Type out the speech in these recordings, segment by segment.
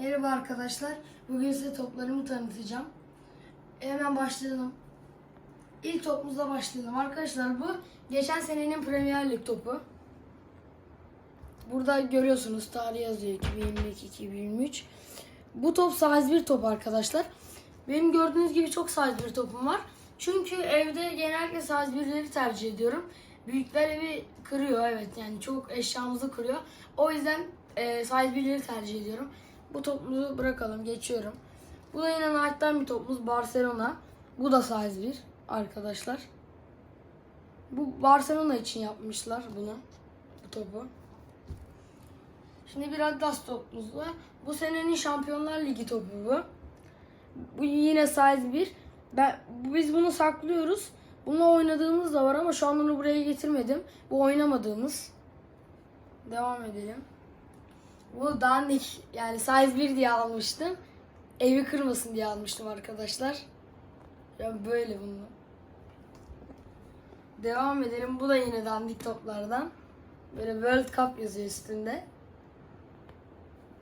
Merhaba arkadaşlar. Bugün size toplarımı tanıtacağım. Hemen başlayalım. İlk topumuzla başlayalım. Arkadaşlar bu geçen senenin Premier Lig topu. Burada görüyorsunuz tarih yazıyor 2022-2023. Bu top size bir top arkadaşlar. Benim gördüğünüz gibi çok size bir topum var. Çünkü evde genellikle size birleri tercih ediyorum. Büyükler evi kırıyor evet yani çok eşyamızı kırıyor. O yüzden e, size birleri tercih ediyorum. Bu topumuzu bırakalım geçiyorum. Bu da yine Nike'dan bir topumuz Barcelona. Bu da size 1 arkadaşlar. Bu Barcelona için yapmışlar bunu. Bu topu. Şimdi bir Adidas topumuz. Bu senenin Şampiyonlar Ligi topu bu. Bu yine size 1. Ben, biz bunu saklıyoruz. Bununla oynadığımız da var ama şu an bunu buraya getirmedim. Bu oynamadığımız. Devam edelim. Bu dandik yani size 1 diye almıştım. Evi kırmasın diye almıştım arkadaşlar. Ya böyle bunu. Devam edelim. Bu da yine dandik toplardan. Böyle World Cup yazıyor üstünde.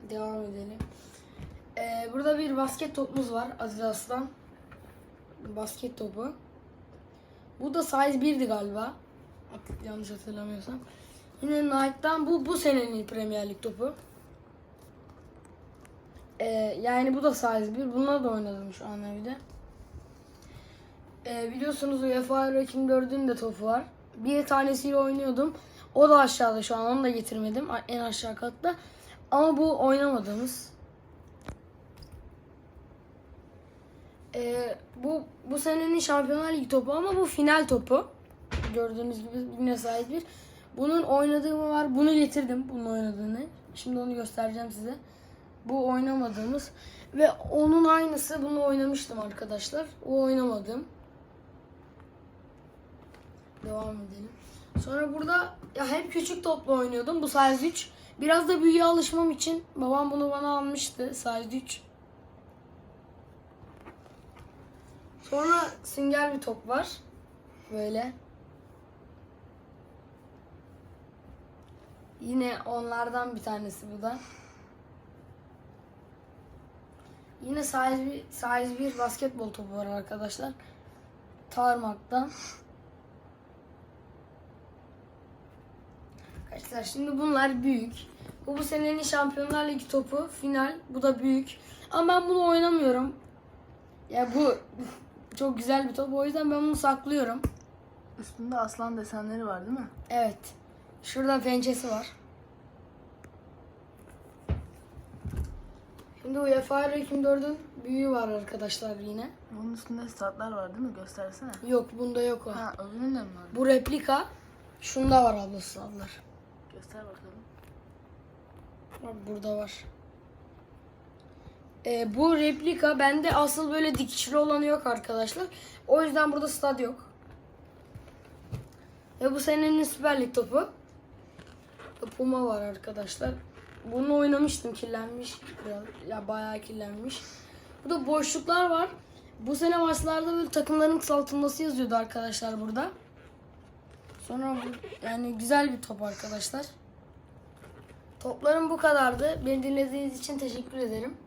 Devam edelim. Ee, burada bir basket topumuz var Adidas'tan. Basket topu. Bu da size 1'di galiba. Yanlış hatırlamıyorsam. Yine Nike'dan bu bu senenin Premier Lig topu. Ee, yani bu da size 1. Bununla da oynadım şu an evde. Ee, biliyorsunuz UEFA Euro 2004'ün de topu var. Bir tanesiyle oynuyordum. O da aşağıda şu an onu da getirmedim. En aşağı katta. Ama bu oynamadığımız. Ee, bu bu senenin Şampiyonlar Ligi topu ama bu final topu. Gördüğünüz gibi yine sahip bir. Bunun oynadığımı var. Bunu getirdim. Bunun oynadığını. Şimdi onu göstereceğim size. Bu oynamadığımız ve onun aynısı bunu oynamıştım arkadaşlar. O oynamadım. Devam edelim. Sonra burada ya hep küçük topla oynuyordum. Bu size 3. Biraz da büyüye alışmam için babam bunu bana almıştı. Size 3. Sonra sünger bir top var. Böyle. Yine onlardan bir tanesi bu da. Yine size bir, size bir basketbol topu var arkadaşlar. Tarmak'tan. Arkadaşlar şimdi bunlar büyük. Bu bu senenin Şampiyonlar Ligi topu. Final. Bu da büyük. Ama ben bunu oynamıyorum. Ya bu çok güzel bir top. O yüzden ben bunu saklıyorum. Üstünde aslan desenleri var değil mi? Evet. Şurada pençesi var. Şimdi UEFA Euro 2004'ün büyüğü var arkadaşlar yine. Bunun üstünde statlar var değil mi? Göstersene. Yok bunda yok o. Ha öbüründe mi var? Bu replika. Şunda var ablası ablar. Göster bakalım. Bak burada var. Ee, bu replika bende asıl böyle dikişli olanı yok arkadaşlar. O yüzden burada stad yok. Ve bu senenin Süper Lig topu. Puma var arkadaşlar. Bunu oynamıştım kirlenmiş. Ya bayağı kirlenmiş. Burada boşluklar var. Bu sene maçlarda böyle takımların kısaltılması yazıyordu arkadaşlar burada. Sonra bu, yani güzel bir top arkadaşlar. Toplarım bu kadardı. Beni dinlediğiniz için teşekkür ederim.